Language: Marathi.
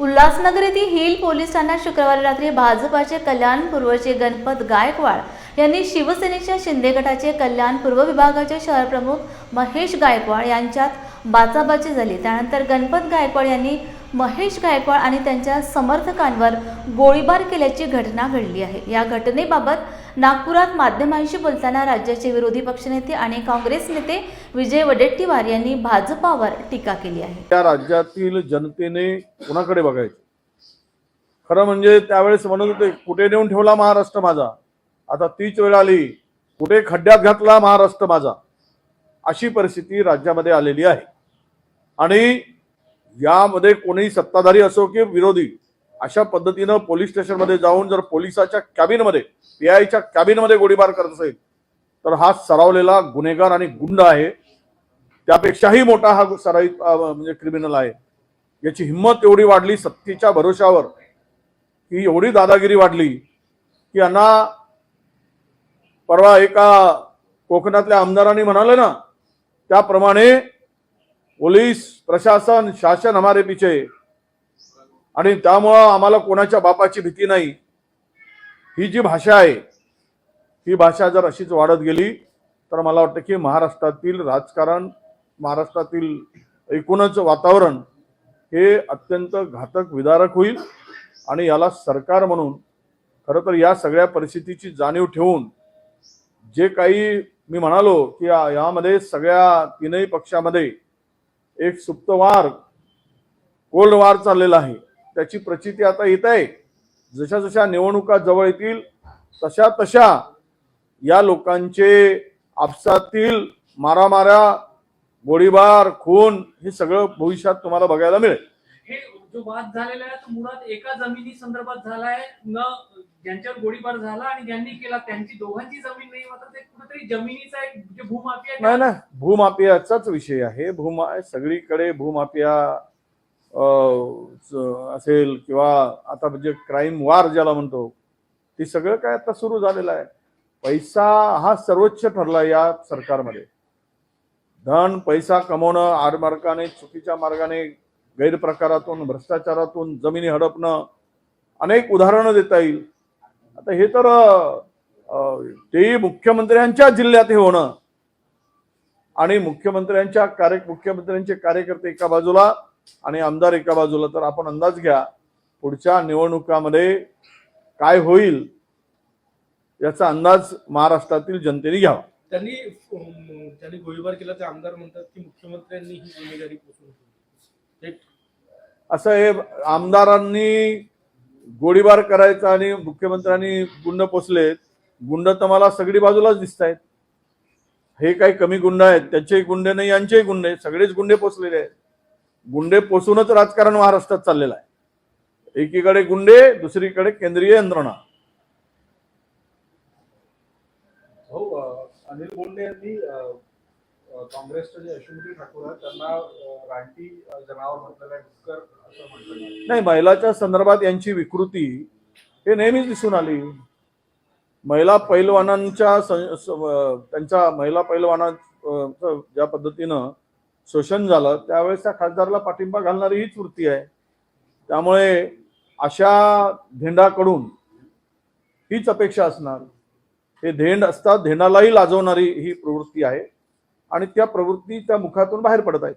उल्हासनगर येथील हिल पोलीस ठाण्यात शुक्रवारी रात्री भाजपाचे कल्याण पूर्वचे गणपत गायकवाड यांनी शिवसेनेच्या शिंदे गटाचे कल्याण पूर्व विभागाचे शहर प्रमुख महेश गायकवाड यांच्यात बाचाबाची झाली. त्यानंतर गणपत गायकवाड यांनी महेश गायकवाड आणि त्यांच्या समर्थकांवर गोळीबार केल्याची घटना घडली आहे. या घटनेबाबत नागपुरात माध्यमांशी बोलताना राज्याचे विरोधी पक्षनेते आणि काँग्रेस नेते विजय वडेट्टीवार यांनी भाजपावर टीका केली आहे. त्या राज्यातील जनतेने कोणाकडे बघायचं? खरं म्हणजे त्यावेळेस म्हणत होते कुठे नेऊन ठेवला महाराष्ट्र माझा? आता तीच वेळ आली. कुठे खड्ड्यात घातला महाराष्ट्र माझा? अशी परिस्थिती राज्यामध्ये आलेली आहे. आणि यामध्ये कोणीही सत्ताधारी असो की विरोधी अशा पद्धतीनं पोलीस स्टेशनमध्ये जाऊन जर पोलिसाच्या कॅबिनमध्ये पी आयच्या कॅबिनमध्ये गोळीबार करत असेल तर हा सरावलेला गुन्हेगार आणि गुंड आहे. त्यापेक्षाही मोठा हा सराईत म्हणजे क्रिमिनल आहे. याची हिंमत एवढी वाढली सत्तेच्या भरोशावर की एवढी दादागिरी वाढली की यांना परवा एका कोकणातल्या आमदारांनी म्हणाले ना त्याप्रमाणे पोलीस प्रशासन शासन हमारे पीछे आणि त्यामुळं आम्हाला कोणाच्या बापाची भीती नाही. ही जी भाषा आहे ही भाषा जर अशीच वाढत गेली तर मला वाटतं की महाराष्ट्रातील राजकारण महाराष्ट्रातील एकूणच वातावरण हे अत्यंत घातक विदारक होईल. आणि याला सरकार म्हणून खरं तर या सगळ्या परिस्थितीची जाणीव ठेवून जे काही मी म्हणालो की यामध्ये सगळ्या तीनही पक्षामध्ये एक सुप्तवार कोल्ड वार चाललेला आहे. त्याची प्रचिती आता येत आहे जशा जशा निवडणुका जवळ येतील तशा तशा या लोकांचे आपसातील मारामाऱ्या गोळीबार खून हे सगळं भविष्यात तुम्हाला बघायला मिळेल. हे जो वाद झालेला आहे तो मुळात एका जमिनी संदर्भात झालाय न ज्यांच्यावर गोळीबार झाला आणि ज्यांनी केला त्यांची दोघांची जमीन नाही मात्र ते कुठेतरी जमिनीचा एक जे भूमाफिया आहे, नाही ना भूमाफियाचाच विषय आहे. भूमा सगळीकडे भूमाफिया असेल किंवा आता म्हणजे क्राईम वार ज्याला म्हणतो ते सगळं काय आता सुरू झालेलं आहे. पैसा हा सर्वोच्च ठरला या सरकारमध्ये. धन पैसा कमवणं आडमार्गाने चुकीच्या मार्गाने गैरप्रकारातून भ्रष्टाचारातून जमिनी हडपणं अनेक उदाहरणं देता येईल. आता हे तर तेही मुख्यमंत्र्यांच्या जिल्ह्यात हे होणं. आणि मुख्यमंत्र्यांच्या कार्य मुख्यमंत्र्यांचे कार्यकर्ते एका बाजूला आणि आमदार एका बाजूला तर आपण अंदाज घ्या पुढच्या निवडणुकामध्ये काय होईल याचा अंदाज महाराष्ट्रातील जनतेने घ्यावा. त्यांनी त्यांनी गोळीबार केला ते आमदार म्हणतात की मुख्यमंत्र्यांनी ही एक असं हे आमदारांनी गोळीबार करायचा आणि मुख्यमंत्र्यांनी गुंड पोचलेत गुंड तर मला सगळी बाजूलाच दिसत आहेत हे काही कमी गुंड आहेत त्यांचेही गुंडे नाही यांचेही गुंडे सगळेच गुंडे पोचलेले आहेत. गुंडे पोचूनच राजकारण महाराष्ट्रात चाललेलं आहे. एकीकडे गुंडे दुसरीकडे केंद्रीय यंत्रणा. हो अनिल बोंडे यांनी काँग्रेसचे जे यशवंती ठाकूर आहेत त्यांना रानटी जनावर म्हटलेलं डुक्कर असं म्हटलं नाही महिलाच्या संदर्भात यांची विकृती हे नेहमीच दिसून आली. महिला पैलवानांच्या त्यांच्या महिला पैलवानांचं ज्या पद्धतीनं शोषण झालं त्यावेळेस त्या खासदारला पाठिंबा घालणारी हीच वृत्ती आहे. त्यामुळे अशा धेंडाकडून हीच अपेक्षा असणार. हे धेंड असतात धेंडालाही लाजवणारी ही प्रवृत्ती आहे आणि त्या प्रवृत्ती त्या मुखातून बाहेर पडत आहेत.